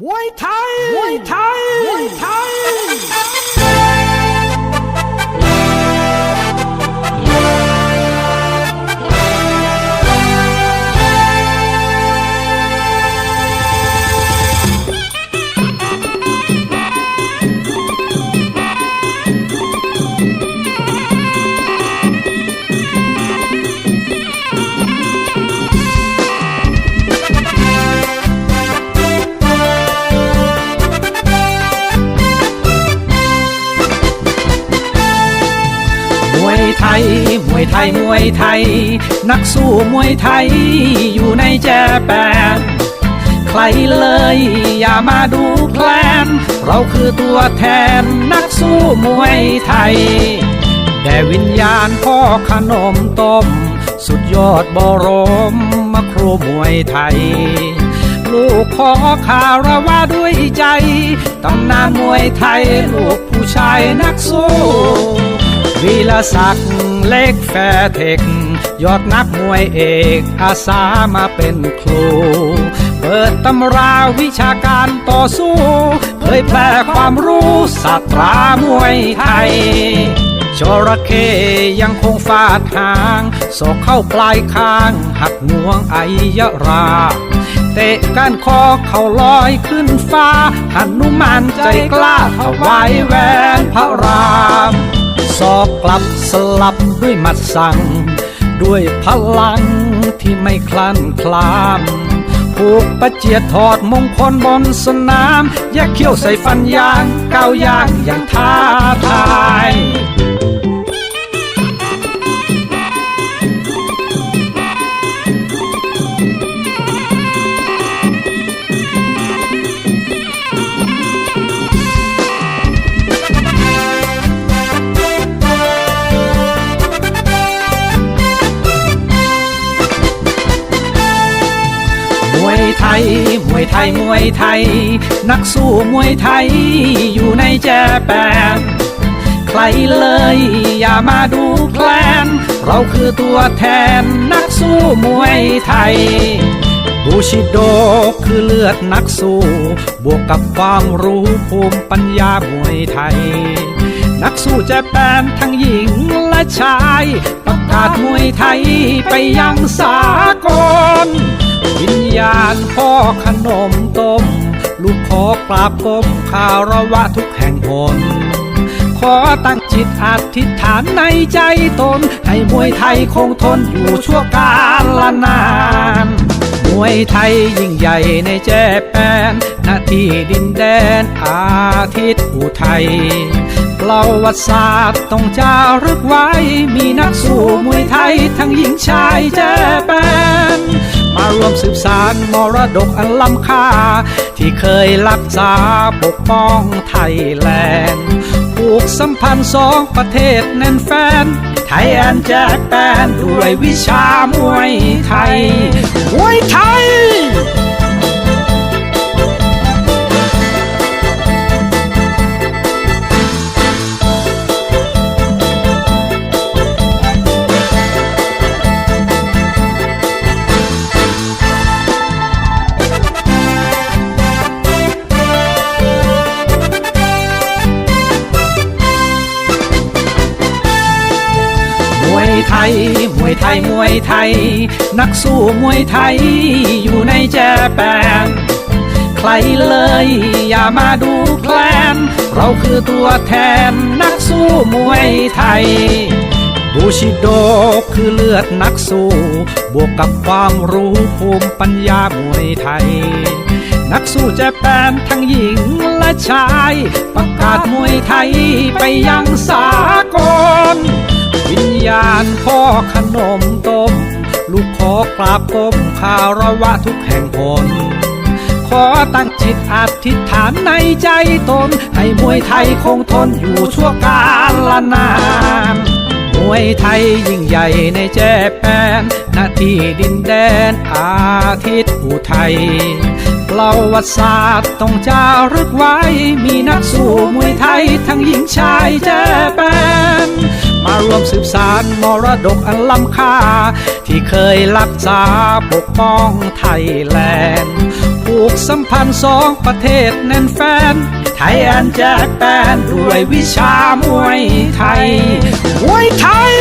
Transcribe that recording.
มวยไทย มวยไทย มวยไทย วยไทยมวยไทย นักสู้มวยไทย อยู่ในแจแปนใครเลย อย่ามาดูแคลน เราคือตัวแทนนักสู้มวยไทยแด่วิญญาณพ่อขนมต้ม สุดยอดบรมมาครูมวยไทย ลูกขอคารวะด้วยใจตำนานมวยไทย ลูกผู้ชายนักสู้ วีรศักดิ์เล็กแฟเทค ยอดนักมวยเอกอาสามาเป็นครู เปิดตำราวิชาการต่อสู้ เผยแพร่ความรู้ศาสตรามวยไทยจระเข้ยังคงฟาดหางศอกเข้าปลายคางหักงวงไอยรา เตะก้านคอเขาลอยขึ้นฟ้าหันุมานใจกล้าถวายแหวนพระรา อกกลับสลับด้วยมัดสั่ง ด้วยพลังที่ไม่คลั่นคลามผูกประเจียดถอดมงคลบนสนามแยกเขี้ยวใส่ฟันยางก้าวยางอย่างท้าทาย ยไทยมวยไทย นักสู้มวยไทย อยู่ในแจแปนใครเลย อย่ามาดูแคลน เราคือตัวแทนนักสู้มวยไทยบูชิโดคือเลือดนักสู้ บวกกับความรู้ภูมิปัญญามวยไทย นักสู้แจแปนทั้งหญิงและชายประกาศมวยไทยไปยังสากล วิญญาณพ่อขนมต้ม ลูกขอกราบก้มคารวะทุกแห่งหน ขอตั้งจิตอธิษฐานในใจตน ให้มวยไทยคงทนอยู่ชั่วกาลนาน มวยไทยยิ่งใหญ่ในแจแปนหน้าที่ดินแดนอาทิตย์อุทัยประวัติศาสตร์ต้องจารึกไว้ มีนักสู้มวยไทยทั้งหญิงชายแจแปน มารวมสืบสารมรดกอันล้ำค่า ที่เคยรักษาปกป้องไทยแลนด์ผูกสัมพันธ์สองประเทศแน่นแฟน ไทยแอนแจแปนด้วยวิชามวยไทยมวยไทย วยไทย มวยไทย มวยไทย นักสู้มวยไทย อยู่ในแจแปนใครเลย อย่ามาดูแคลน เราคือตัวแทนนักสู้มวยไทย บูชิโดคือเลือดนักสู้ บวกกับความรู้ภูมิปัญญามวยไทย นักสู้แจแปนทั้งหญิงและชาย ประกาศมวยไทยไปยังสากล วิญญาณพ่อขนมต้ม ลูกขอกราบก้มคารวะทุกแห่งหนขอตั้งจิตอธิษฐานในใจตน ให้มวยไทยคงทนอยู่ชั่วกาลนานมวยไทยยิ่งใหญ่ในแจแปนหน้าที่ดินแดนอาทิตย์อุทัยประวัติศาสตร์ต้องจารึกไว้ มีนักสู้มวยไทยทั้งหญิงชายแจแปน มารวมสืบสารมรดกอันล้ำค่า ที่เคยรักษาปกป้องไทยแลนด์ผูผูกสัมพันธ์สองประเทศแน่นแฟน ไทยแอนแจกแปนด้วยวิชามวยไทยมวยไทย